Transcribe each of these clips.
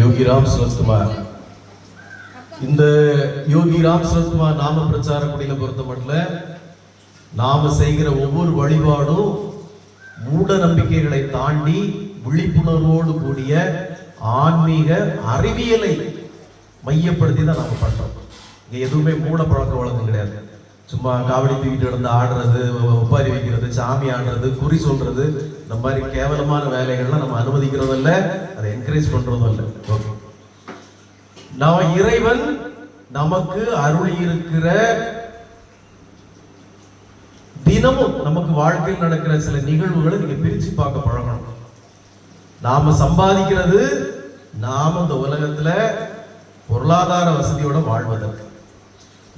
யோகி ராம் சுரத்குமார். இந்த யோகி ராம் சுரத்குமார் நாம பிரச்சார குடியில பொறுத்த மட்டும் நாம செய்கிற ஒவ்வொரு வழிபாடும் மூட நம்பிக்கைகளை தாண்டி விழிப்புணர்வோடு கூடிய ஆன்மீக அறிவியலை மையப்படுத்தி தான் நாம பண்றோம். இங்க எதுவுமே மூட பழக்க வழக்கம் கிடையாது. சும்மா காவடி தூக்கிட்டு நடந்து ஆடுறது ஒப்பாரி வைக்கிறது சாமி ஆடுறது குறி சொல்றது இந்த மாதிரி கேவலமான வேலைகள்லாம் நம்ம அனுமதிக்கிறதும் இல்லை அதை என்கரேஜ் பண்றதும் இல்லை ஓகே நான் இறைவன் நமக்கு அருள் இருக்கிற தினமும் நமக்கு வாழ்க்கையில் நடக்கிற சில நிகழ்வுகளை நீங்க பிரிச்சு பார்க்க பழகணும். நாம சம்பாதிக்கிறது நாம இந்த உலகத்துல பொருளாதார வசதியோட வாழ்வதற்கு.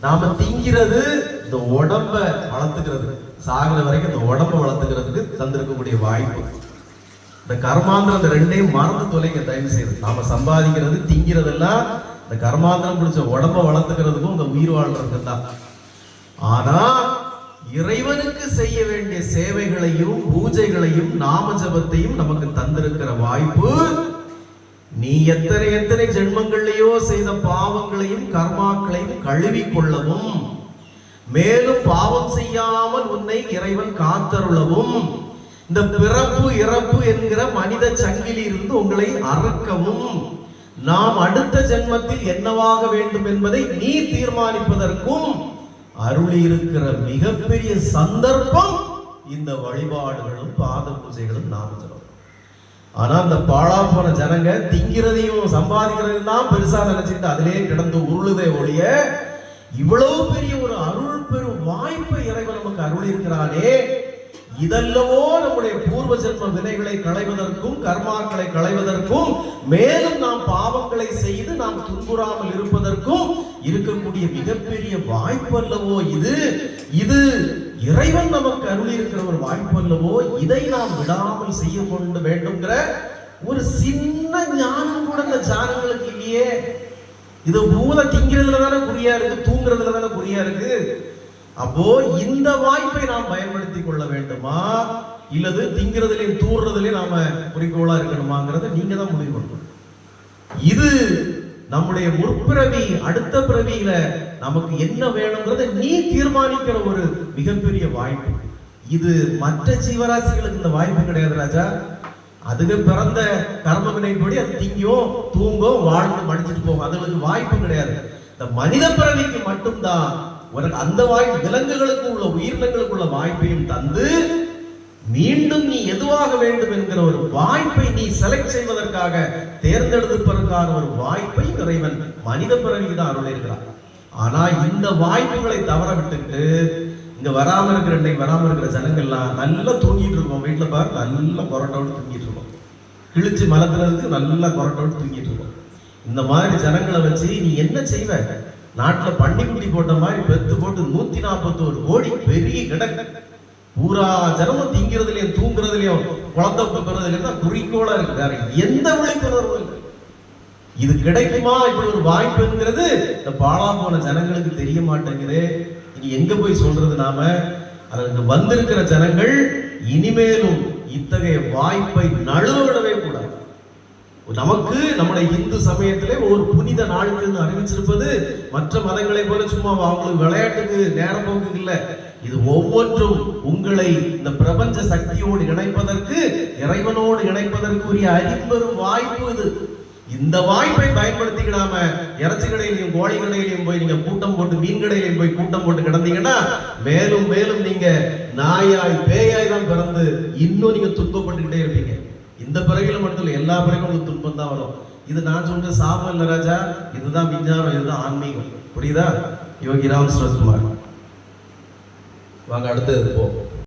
நாம திங்கிறது இந்த உடம்ப வளர்த்துக்கிறது. சாகிற வரைக்கும் இந்த உடம்ப வளர்த்துக்கிறதுக்கு தந்திருக்கக்கூடிய வாய்ப்பு. இந்த கர்மாந்திரம் இந்த ரெண்டையும் மறந்து தொலைங்க தயவு செய்து. நாம சம்பாதிக்கிறது திங்கிறதெல்லாம் இந்த கர்மாந்திரம் பிடிச்ச உடம்ப வளர்த்துக்கிறதுக்கும் இந்த உயிர் வாழ்றதுக்கு தான். ஆனா இறைவனுக்கு செய்ய வேண்டிய சேவைகளையும் பூஜைகளையும் நாம ஜபத்தையும் நமக்கு தந்திருக்கிற வாய்ப்பு நீ எத்தனை எத்தனை ஜென்மங்கள்லையோ செய்த பாவங்களையும் கர்மாக்களையும் கழுவி கொள்ளவும் மேலும் பாவம் செய்யாமல் உன்னை இறைவன் காத்தருளவும் இந்த பிறப்பு இறப்பு என்கிற மனித சங்கிலி இருந்து உங்களை அறுக்கவும். நாம் அடுத்த ஜென்மத்தில் என்னவாக வேண்டும் என்பதை நீ தீர்மானிப்பதற்கும் அருளி இருக்கிற மிகப்பெரிய சந்தர்ப்பம் இந்த வழிபாடுகளும் பாத பூஜைகளும் நாம ஆனால் அந்த பாழா போன ஜனங்க திங்கிறதையும் சம்பாதிக்கிறதையும் தான் பெருசா நினைச்சுட்டு அதிலே கிடந்து உருளுதே ஒழிய இவ்வளவு பெரிய ஒரு அருள் பெரும் வாய்ப்பை இறைவன் நமக்கு அருள் இருக்கிறானே இதல்லவோ நம்முடைய பூர்வ ஜென்ம வினைகளை களைவதற்கும் கர்மாக்களை களைவதற்கும் மேலும் நாம் பாவங்களை செய்து நாம் துன்புறாமல் இருப்பதற்கும் இருக்கக்கூடிய மிகப்பெரிய வாய்ப்பு அல்லவோ இது? இது இறைவன் நமக்கு அருள் இருக்கிற ஒரு வாய்ப்பு அல்லவோ? இதை நாம் விடாமல் செய்ய கொண்டு வேண்டும்ங்கிற ஒரு சின்ன ஞானம் கூட இந்த ஜானங்களுக்கு இல்லையே. இது மூல திங்கிறதுல தானே குறியா இருக்கு தூங்குறதுல தானே குறியா இருக்கு? அப்போ இந்த வாய்ப்பை நாம் பயன்படுத்தி கொள்ள வேண்டுமா? இல்லது திங்கிறதுலையும் தூர்றதுலையும் நாம குறிக்கோளா இருக்கணுமாங்கிறத நீங்க தான் முடிவு பண்ணணும். இது நம்முடைய முற்பிறவி அடுத்த பிறவியில நமக்கு என்ன வேணுங்கிறத நீ தீர்மானிக்கிற ஒரு மிகப்பெரிய வாய்ப்பு. இது மற்ற ஜீவராசிகளுக்கு இந்த வாய்ப்பு கிடையாது ராஜா. அதுக்கு பிறந்த கர்ம வினைப்படி அது திங்கும் தூங்கும் வாழ்ந்து மடிச்சிட்டு போகும். அதுகளுக்கு வாய்ப்பு கிடையாது. இந்த மனித பிறவிக்கு மட்டும்தான் அந்த வாய்ப்பு விலங்குகளுக்கு உள்ள உயிரினங்களுக்கு உள்ள வாய்ப்பையும் தந்து மீண்டும் நீ எதுவாக வேண்டும் என்கிற ஒரு வாய்ப்பை நீ செலக்ட் செய்வதற்காக தேர்ந்தெடுப்பதற்கான ஒரு வாய்ப்பை இறைவன் மனித பிறவிக்கு தான் அருள் ஆனா இந்த வாய்ப்புகளை தவற விட்டுட்டு இங்க வராம இருக்கிற இன்னைக்கு வராம இருக்கிற ஜனங்கள்லாம் நல்லா தூங்கிட்டு இருக்கோம் வீட்டுல பாரு நல்லா கொரட்டோடு தூங்கிட்டு இருக்கோம் கிழிச்சு மலத்துறதுக்கு நல்லா கொரட்டோடு தூங்கிட்டு இருக்கோம் இந்த மாதிரி ஜனங்களை வச்சு நீ என்ன செய்வ? நாட்டுல பன்னிக்குட்டி போட்ட மாதிரி பெத்து போட்டு நூத்தி நாற்பத்தோரு கோடி பெரிய கிடக்கு. பூரா ஜனமும் திங்கிறதுலையும் தூங்குறதுலையும் குழந்தை பெறதுலயும் தான் குறிக்கோளா இருக்கு வேற எந்த விழிப்புணர்வும் இல்லை இது கிடைக்குமா? இப்படி ஒரு வாய்ப்புங்கிறது இந்த பாழா போன ஜனங்களுக்கு தெரிய மாட்டேங்குது. இனி எங்க போய் சொல்றது நாம? அதற்கு வந்திருக்கிற ஜனங்கள் இனிமேலும் இத்தகைய வாய்ப்பை நழுவ விடவே கூடாது. நமக்கு நம்முடைய இந்து சமயத்திலே ஒரு புனித நாட்கள்னு அறிவிச்சிருப்பது மற்ற மதங்களை போல சும்மா அவங்களுக்கு விளையாட்டுக்கு நேரம் போக்கு இல்லை இது ஒவ்வொன்றும் உங்களை இந்த பிரபஞ்ச சக்தியோடு இணைப்பதற்கு இறைவனோடு இணைப்பதற்குரிய அறிவரும் வாய்ப்பு இது. இந்த வாய்ப்பை பயன்படுத்திக்கிடாம இறைச்சி கடையிலையும் கோழி கடையிலையும் போய் நீங்க கூட்டம் போட்டு மீன் கடையிலையும் போய் கூட்டம் போட்டு கிடந்தீங்கன்னா மேலும் மேலும் நீங்க நாயாய் பேயாய் தான் பிறந்து இன்னும் நீங்க துன்பப்பட்டுக்கிட்டே இருப்பீங்க. இந்த பிறகுல மட்டும் இல்லை எல்லா பிறகும் உங்களுக்கு துன்பம் தான் வரும். இது நான் சொல்ற சாபம் இல்லை ராஜா இதுதான் விஞ்ஞானம் இதுதான் ஆன்மீகம். புரியுதா? யோகி ராம் சுரத்குமார். வாங்க அடுத்தது போ.